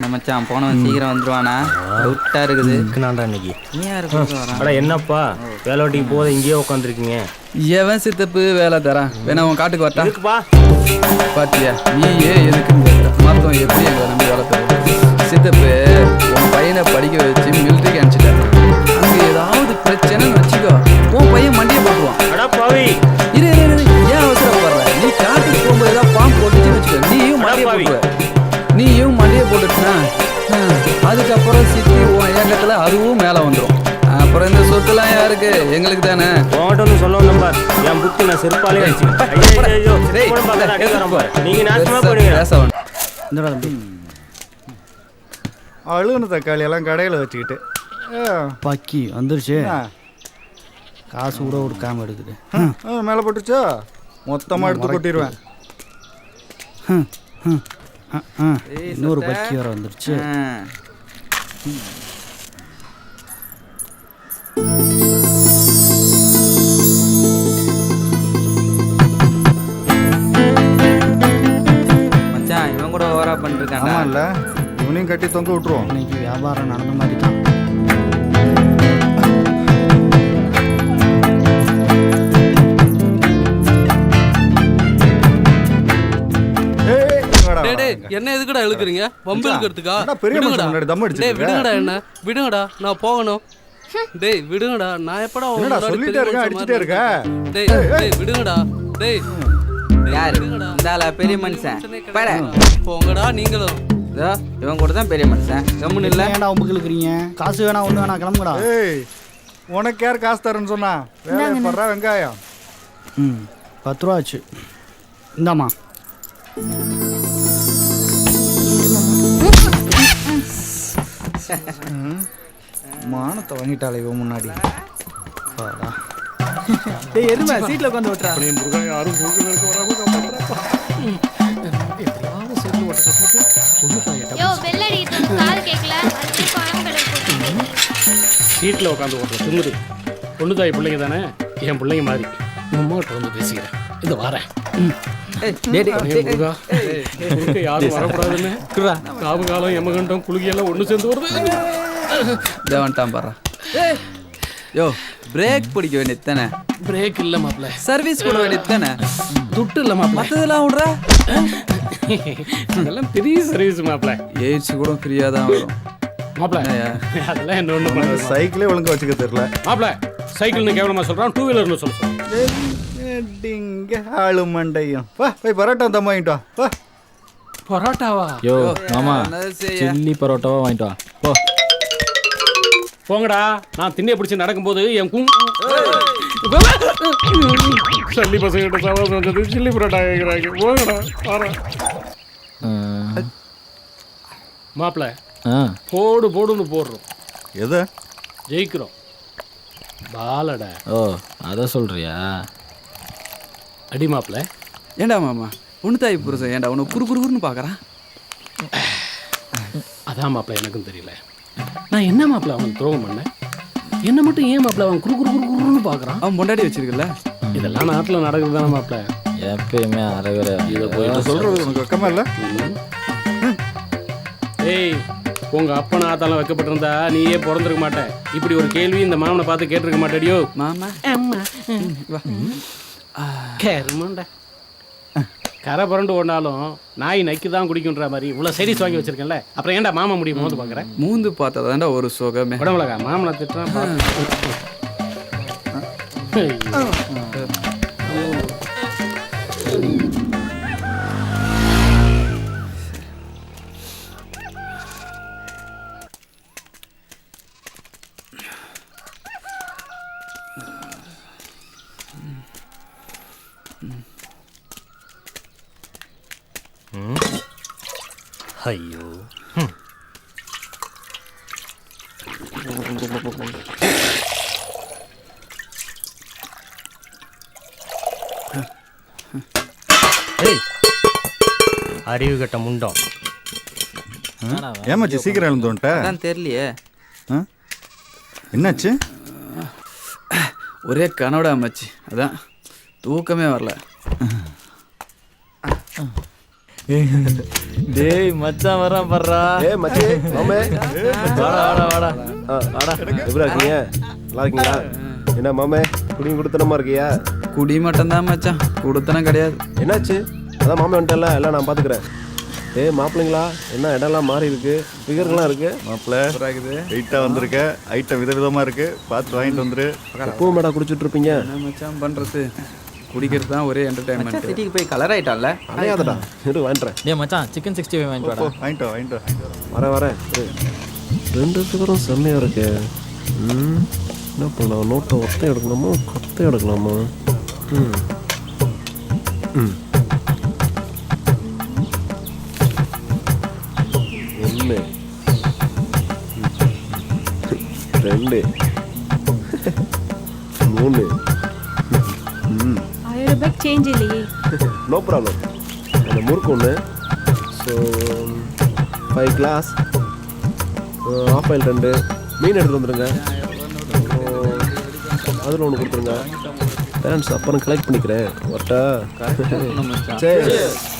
மச்சான் போனவன் சீக்கிரம் வந்துருவானா? டவுட்டா இருக்குது. நான்டா இன்னைக்கு. அட என்னப்பா? வேலைவாட்டிக்கு போத இங்கேயே உட்காந்துருக்கீங்க எவன் சித்தப்பு வேலை தரான் வேணா உன் காட்டுக்கு வரட்டா. பாத்தியா நீ ஏன் கேட்ட மொத்தம் எப்படி எங்களை நம்பி வளர்த்துறது சித்தப்பு அதுக்கப்புறம் சித்தி உன் ஏக்கத்தில் அதுவும் மேலே வந்துடும் அப்புறம் இந்த சொத்துலாம் யாருக்கு? எங்களுக்கு தானே. உன்கிட்ட ஒன்று சொல்ல நம்பர் என் புத்தி நான் செருப்பாலே பாரு. நீங்க நாசமா தம்பி. அழுகுன தக்காளி எல்லாம் கடையில் வச்சுக்கிட்டு. பக்கி வந்துருச்சு. காசு கூட கொடுக்காம எடுக்குது மேலே போட்டுச்சோ? மொத்தமாக எடுத்து கொட்டிடுவேன். இன்னொரு பக்கி வர வந்துருச்சு. மச்சான் இவன் கூட ஓவரா பண்ணிருக்கான்டா ஆமாம்ல இவனையும் கட்டி தொங்க விட்டுருவோம். இன்னைக்கு வியாபாரம் நடந்த மாதிரி தான். என்ன எதுக்குடா இழுக்குறீங்க வம்பு இழுக்கிறதுக்கா இருக்க? விடுங்கடா என்ன? விடுங்கடா. நான் போகணும். டேய் விடுங்கடா. நான் எப்படா என்னடா சொல்லிட்டே இருக்க, அடிச்சிட்டே இருக்க? டேய் டேய் விடுங்கடா. டேய் யாரு? விடுங்கடா. இந்த ஆளா பெரிய மனுஷன். கிடையாதுடா. போங்கடா நீங்களும். இதோ இவன் கூட தான் பெரிய மனுஷன். கம்முன்னு இல்ல. ஏன்டா உம்புக்கு இழுக்கிறீங்க காசு வேணா ஒண்ணு வேணா கிளம்புடா ஏய் உனக்கு யார் காசு தரேன்னு சொன்னா? வேலை படுறா வெங்காயம். ம் பத்து ரூபா ஆச்சு. இந்தாம்மா. மானத்தை வாங்கிட்டாளே இவன் முன்னாடி. டேய் எருமை சீட்ல உட்காந்து விட்டுறா யோ பெல் அடிக்கிறது கால் கேட்கல அதுக்கு பணம் கிடைக்கும் சீட்டில் உட்காந்து ஓட்டுற. திமுரு. பொண்ணு தாய் பிள்ளைங்க தானே? என் பிள்ளைங்க மாதிரி. அம்மாட்ட வந்து பேசிக்கிறேன். இந்த வரேன். யாரும் வரக்கூடாதுன்னு. காவு காலம் எமகண்டம் குலுகி எல்லாம் ஒன்று சேர்ந்து வருது. இதோ வந்துட்டான் பாரு யோ பிரேக் பிடிக்க வேண்டியது தானே? பிரேக் இல்லை மாப்பிள்ள. சர்வீஸ் போட வேண்டியது தானே? துட்டு இல்லை மாப்பிள்ள. மற்றதெல்லாம் விட்ற? அதெல்லாம் பெரிய சர்வீஸ் மாப்பிள்ள. எய்ட்ஸ் கூட ஃப்ரீயாக தான் வரும். மாப்பிள்ள அதெல்லாம் என்ன ஒன்று பண்ணாது சைக்கிளே ஒழுங்கா வச்சுக்க தெரியல. மாப்பிள்ள சைக்கிள்னு கேவலமா சொல்கிறான் டூ வீலர்னு சொல்ல சொல்றான். டிங்க ஆளு மண்டையும் வா போய் பரோட்டா தம் வாங்கிட்டு வா வா பரோட்டாவா யோ மாமா? சில்லி பரோட்டாவா வாங்கிட்டு வா போ போங்கடா நான் திண்ணைய பிடிச்சி நடக்கும்போது என் கும் சல்லி பசங்கிட்ட சவாசம் வந்தது சில்லி பரோட்டா கேட்குறாங்க போங்கடா வரேன் ஆ, மாப்பிள்ள ஆ போடு போடுன்னு போடுறோம் எது ஜெயிக்கிறோம் பாலடா ஓ அதை சொல்றியா அடி மாப்பிள்ள ஏண்டா மாமா? ஒன்று தாய் புருஷன் ஏண்டா? உன்னை குறு குறுன்னு பார்க்குறான் அதான் மாப்பிள்ள எனக்கும் தெரியல. நான் என்ன மாப்பிள்ள அவன் துரோகம் பண்ணேன் என்ன மட்டும் ஏன் மாப்பிள்ள அவன் குறு குறு குறு குறுன்னு பார்க்குறான் அவன் பொண்டாடி வச்சிருக்கல இதெல்லாம் நாட்டில் நடக்குது தானே மாப்பிள்ள எப்பயுமே அரைகுறை இதை போயிட்டு சொல்றது உனக்கு வெக்கமா இல்ல? ஏய் உங்க அப்பன் ஆத்தாலாம் வைக்கப்பட்டிருந்தா நீயே பிறந்திருக்க மாட்ட. இப்படி ஒரு கேள்வி இந்த மாமனை பார்த்து கேட்டிருக்க மாட்டேடியோ? மாமா. வா. கருமண்டா. கரை புரண்டு ஓடினாலும் நாய் நக்கி தான் குடிக்குன்ற மாதிரி இவ்வளோ செடிஸ் வாங்கி வச்சிருக்கேன்ல. அப்புறம் ஏன்டா மாமா முடியும் போது பார்க்குறேன் மூந்து பார்த்தா தான்டா ஒரு சுகமே. உடம்புலக்கா? மாமனை திட்டுறான் ஐயோ. அறிவு கட்ட முண்டம். ஏமாச்சி சீக்கிரம் எழுந்து வந்துட்ட. அதான் தெரியலையே. ஆ? என்னாச்சு? ஒரே கனவுடா மச்சி அதான் தூக்கமே வரல. டேய் மச்சான் வரான் பர்றா ஏ மச்சி மாமே. வாடா வாடா வாடா. ஆ, எப்படி இருக்கீங்க? நல்லா இருக்கீங்களா? என்ன மாமே குடியும் கொடுத்தனமா இருக்கியா? குடி மட்டும்தான் மச்சான். கொடுத்தனம் கிடையாது. என்னாச்சு? அதான் மாமே வந்துட்டல எல்லாம் நான் பாத்துக்கிறேன். ஏய் மாப்பிள்ளைங்களா என்ன இடம்லாம் மாறி இருக்கு? ஃபிகர்லாம் இருக்கு? மாப்பிள்ள வெயிட்டாக வந்திருக்க. ஐட்டம் விதவிதமா இருக்கு. பார்த்து வாங்கிட்டு வந்துரு. எப்பவும் மேடா குடிச்சிட்டு இருப்பீங்க. என்ன மச்சான் பண்றது? குடிக்கிறது தான் ஒரே என்டர்டைன்மெண்ட் சிட்டிக்கு போய் கலர் ஆயிட்டான்ல. அலையாதடா இரு வாங்கிட்டேன் டேய் மச்சான் சிக்கன் சிக்ஸ்டி ஃபைவ் வாங்கிட்டு போ வாடா வாங்கிட்டு வாங்கிட்டு வா, வாங்கிட்டு வா. வரேன் வரேன். இரு. ரெண்டு ஃபிகரும் செம்மையா இருக்கு. ம் என்ன பண்ணலாம்? நோட்டை ஒத்தை எடுக்கலாமா கொத்தை எடுக்கலாமா? ம். ம். ஒன்று ரெண்டு. மூணு. சேஞ்ச் இல்லையே. நோ ப்ராப்ளம் அந்த முறுக்கு ஒன்று so five glass of oil ரெண்டு. மீன் எடுத்துட்டு வந்துடுங்க அதில் ஒன்று கொடுத்துருங்க. பேரண்ட்ஸ் அப்புறம் கலெக்ட் பண்ணிக்கிறேன். ஒட்டா சரி